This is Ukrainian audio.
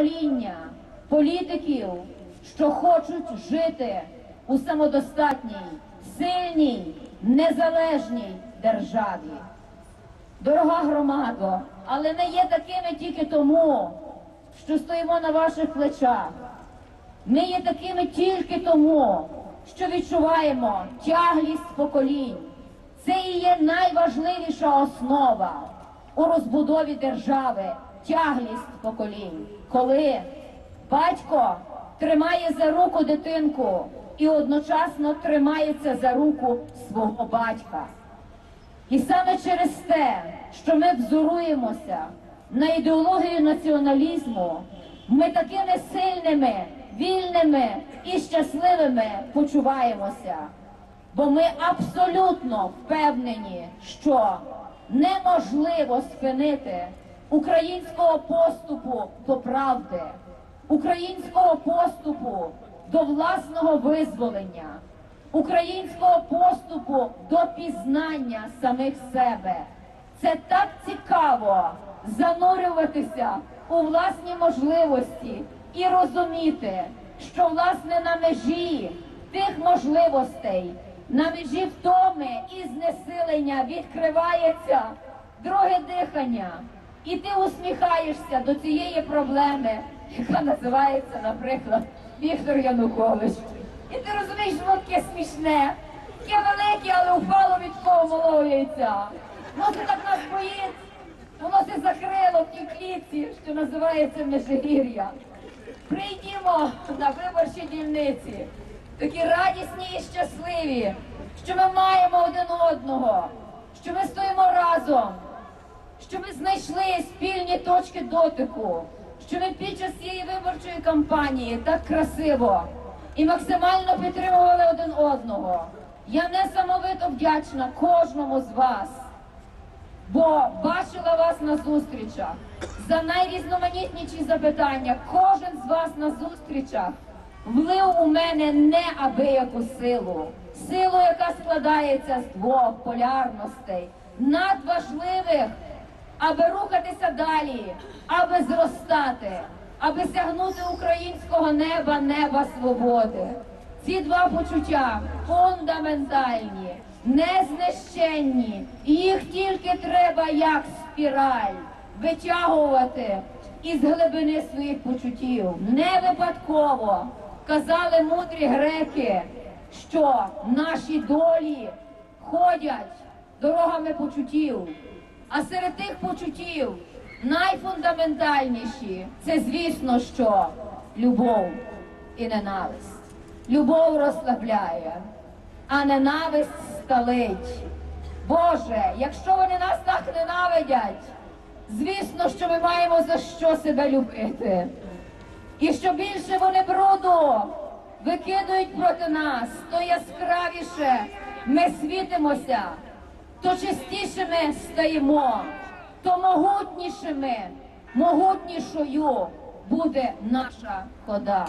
покоління політиків, що хочуть жити у самодостатній, сильній, незалежній державі. Дорога громадо, але не є такими тільки тому, що стоїмо на ваших плечах. Ми є такими тільки тому, що відчуваємо тяглість поколінь. Це і є найважливіша основа у розбудові держави тяглість поколінь. Коли батько тримає за руку дитинку і одночасно тримається за руку свого батька. І саме через те, що ми взоруємося на ідеологію націоналізму, ми такими сильними, вільними і щасливими почуваємося. Бо ми абсолютно впевнені, що неможливо спинити українського поступу до правди, українського поступу до власного визволення, українського поступу до пізнання самих себе. Це так цікаво занурюватися у власні можливості і розуміти, що власне на межі тих можливостей, на межі втоми і знесилення відкривається друге дихання, і ти усміхаєшся до цієї проблеми, яка називається, наприклад, Віктор Янукович. І ти розумієш, воно таке смішне, таке велике, але впало від кого малого яйця. Воно це так нас боїть, воно це закрило в тій клітці, що називається Межигір'я. Прийдімо на виборчі дільниці, такі радісні і щасливі, що ми маємо один одного, що ми стоїмо разом, що ми знайшли спільні точки дотику, що ми під час цієї виборчої кампанії так красиво і максимально підтримували один одного. Я несамовито вдячна кожному з вас бо бачила вас на зустрічах за найрізноманітніші запитання. Кожен з вас на зустрічах влив у мене неабияку силу, силу, яка складається з двох полярностей, надважливих, аби рухатися далі, аби зростати, аби сягнути українського неба, неба свободи. Ці два почуття фундаментальні, незнищенні. Їх тільки треба як спіраль витягувати із глибини своїх почуттів. Не випадково казали мудрі греки, що наші долі ходять дорогами почуттів. А серед тих почуттів найфундаментальніші це, звісно, що любов і ненависть. Любов розслабляє, а ненависть сталить. Боже, якщо вони нас так ненавидять, звісно, що ми маємо за що себе любити. І що більше вони бруду викидують проти нас, то яскравіше ми світимося, то чистішими стаємо, то могутнішими, могутнішою буде наша хода.